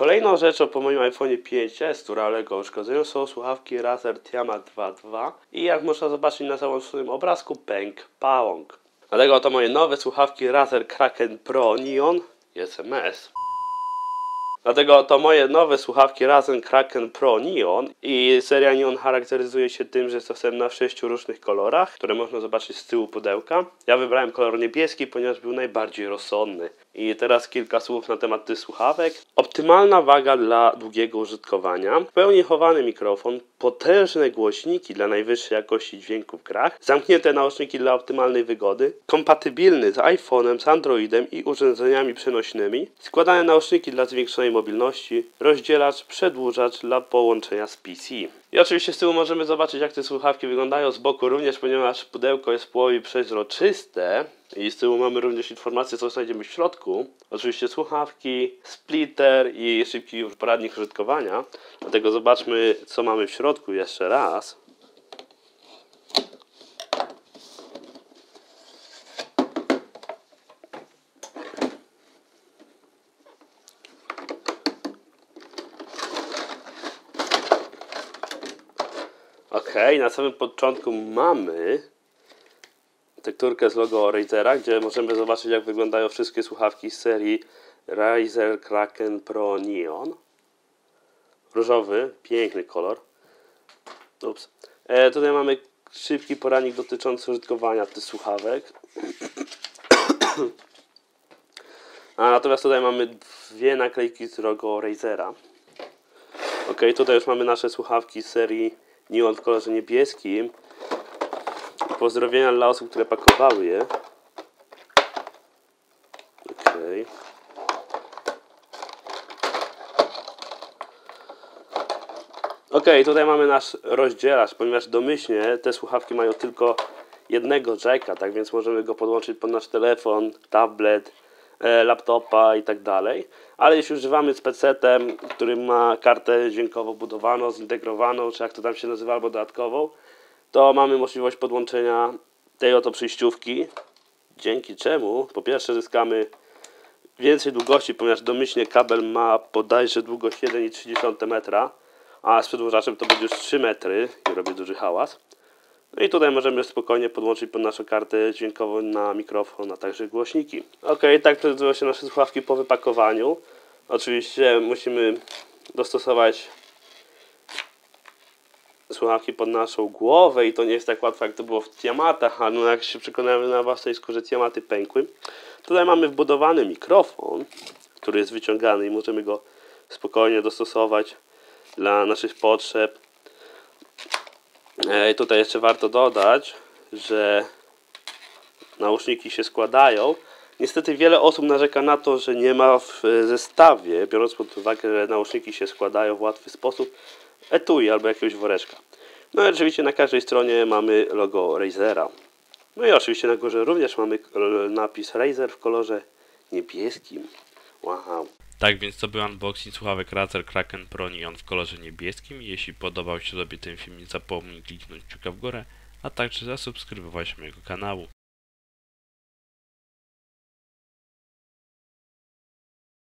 Kolejną rzeczą po moim iPhone 5s, która ulega są słuchawki Razer Tiamat 2.2 i jak można zobaczyć na załączonym obrazku pęk pałąk. Dlatego oto moje nowe słuchawki Razer Kraken Pro Neon SMS. Dlatego oto moje nowe słuchawki Razer Kraken Pro Neon i seria Neon charakteryzuje się tym, że jest dostępna w sześciu różnych kolorach, które można zobaczyć z tyłu pudełka. Ja wybrałem kolor niebieski, ponieważ był najbardziej rozsądny. I teraz kilka słów na temat tych słuchawek. Optymalna waga dla długiego użytkowania, w pełni chowany mikrofon, potężne głośniki dla najwyższej jakości dźwięku w grach, zamknięte nauszniki dla optymalnej wygody, kompatybilny z iPhone'em, z Androidem i urządzeniami przenośnymi, składane nauszniki dla zwiększonej mobilności, rozdzielacz, przedłużacz dla połączenia z PC. I oczywiście z tyłu możemy zobaczyć jak te słuchawki wyglądają z boku również, ponieważ pudełko jest w połowie przezroczyste i z tyłu mamy również informację co znajdziemy w środku. Oczywiście słuchawki, splitter i szybki poradnik użytkowania. Dlatego zobaczmy co mamy w środku jeszcze raz. Ok, na samym początku mamy tekturkę z logo Razera, gdzie możemy zobaczyć jak wyglądają wszystkie słuchawki z serii Razer Kraken Pro Neon. Różowy, piękny kolor. Ups. E, tutaj mamy szybki poradnik dotyczący użytkowania tych słuchawek. A natomiast tutaj mamy dwie naklejki z logo Razera. Ok, tutaj już mamy nasze słuchawki z serii Neon w kolorze niebieskim. Pozdrowienia dla osób, które pakowały je. Okej. Ok, tutaj mamy nasz rozdzielacz, ponieważ domyślnie te słuchawki mają tylko jednego jacka, tak więc możemy go podłączyć pod nasz telefon, tablet, laptopa i tak dalej. Ale jeśli używamy z PC-tem, który ma kartę dźwiękową budowaną, zintegrowaną, czy jak to tam się nazywa, albo dodatkową, to mamy możliwość podłączenia tej oto przyjściówki, dzięki czemu po pierwsze zyskamy więcej długości, ponieważ domyślnie kabel ma bodajże długość 1,3 metra, a z przedłużaczem to będzie już 3 metry i robi duży hałas. No i tutaj możemy spokojnie podłączyć pod naszą kartę dźwiękową na mikrofon, a także głośniki. Ok, tak prezentują się nasze słuchawki po wypakowaniu. Oczywiście musimy dostosować słuchawki pod naszą głowę i to nie jest tak łatwo jak to było w Tiamatach, a no jak się przekonamy na własnej skórze Tiamaty pękły. Tutaj mamy wbudowany mikrofon, który jest wyciągany i możemy go spokojnie dostosować dla naszych potrzeb. E, tutaj jeszcze warto dodać, że nauszniki się składają. Niestety wiele osób narzeka na to, że nie ma w zestawie, biorąc pod uwagę, że nauszniki się składają w łatwy sposób, etui albo jakiegoś woreczka. No i oczywiście na każdej stronie mamy logo Razera. No i oczywiście na górze również mamy napis Razer w kolorze niebieskim. Wow. Tak więc to był unboxing słuchawek Razer Kraken Pro Neon w kolorze niebieskim. Jeśli podobał się Tobie ten film, nie zapomnij kliknąć kciuka w górę, a także zasubskrybować mojego kanału.